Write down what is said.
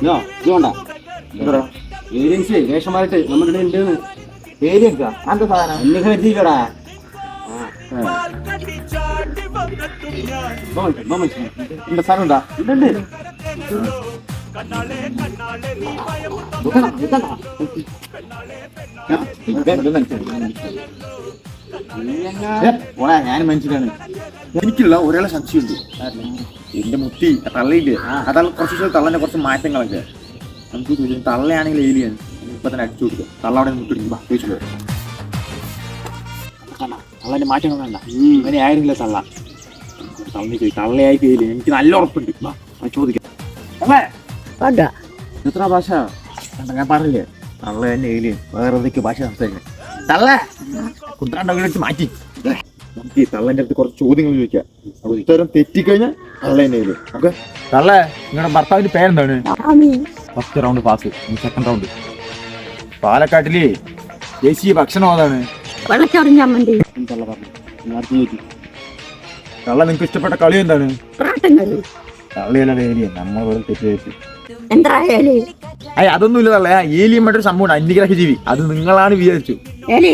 ഇതോ ഇതുകൊണ്ടാ ഏലിയൻസ് വേഷമായിട്ട് നമ്മുടെ ഇവിടെ ഉണ്ട് ഏലിയൻസാ അങ്ങനത്തെ സാധനം എന്നൊക്കെ എത്തിക്കടാ എന്റെ സാധനം ഉണ്ടാ ഞാൻ മനുഷ്യനാണ് എനിക്കുള്ള ഒരാളെ സംശയമുണ്ട്. എന്റെ മുത്തി തള്ളയില്ലേ? ആ. തള്ള കുറച്ച് ദിവസം തള്ളന്റെ കുറച്ച് മാറ്റങ്ങളൊക്കെ. നമുക്ക് ചോദിച്ചു തള്ളയാണെങ്കിൽ ഏലിയൻ ഇപ്പൊ തന്നെ അടിച്ചു കൊടുക്കുക തള്ള അവിടെ മുട്ടിടിക്കും. ചോദിച്ചു തള്ളന്റെ മാറ്റങ്ങൾ വേണ്ട ഇങ്ങനെ ആയിരുന്നില്ല തള്ള. തള്ളി ചോദിച്ചു തള്ളയായി ഏലിയൻ എനിക്ക് നല്ല ഉറപ്പുണ്ട്. ചോദിക്കാം. എത്ര ഭാഷ? ഞാൻ പറഞ്ഞില്ലേ? തള്ള തന്നെ ഏലിയൻ വേറെ ഏതൊക്കെ ഭാഷ സംസാരിക്കുന്നത്. തള്ള. കുട്ടാണ്ടൊക്കെ എടുത്ത് മാറ്റി. നമുക്ക് ഈ തള്ളേന്റെ അടുത്ത് കുറച്ച് ചോദ്യങ്ങൾ ചോദിക്കാം. ഉത്തരം തെറ്റിക്കഴിഞ്ഞാൽ തള്ള തന്നെ ഏലിയൻ ഓക്കെ? തള്ള നിങ്ങളുടെ ഭർത്താവിന്റെ പേരെന്താണ്? First round pass second round പാലക്കാട്ടിലെ ദേശീയ ഭക്ഷണം അതാണ് തള്ള പറഞ്ഞു. തള്ള നിങ്ങൾക്ക് ഇഷ്ടപ്പെട്ട കളി എന്താണ്? തള്ളയല്ല നമ്മൾ വെറുതെ തെറ്റിദ്ധരിച്ചു. എന്തായാലേ അയ്യ അതൊന്നുമില്ല ഇല്ലതല്ല ഏലിയൻ മറ്റൊരു സംഭവം അന്യഗ്രഹ ജീവി. അത് നിങ്ങളാണ് വിചാരിച്ചു. ഏലേ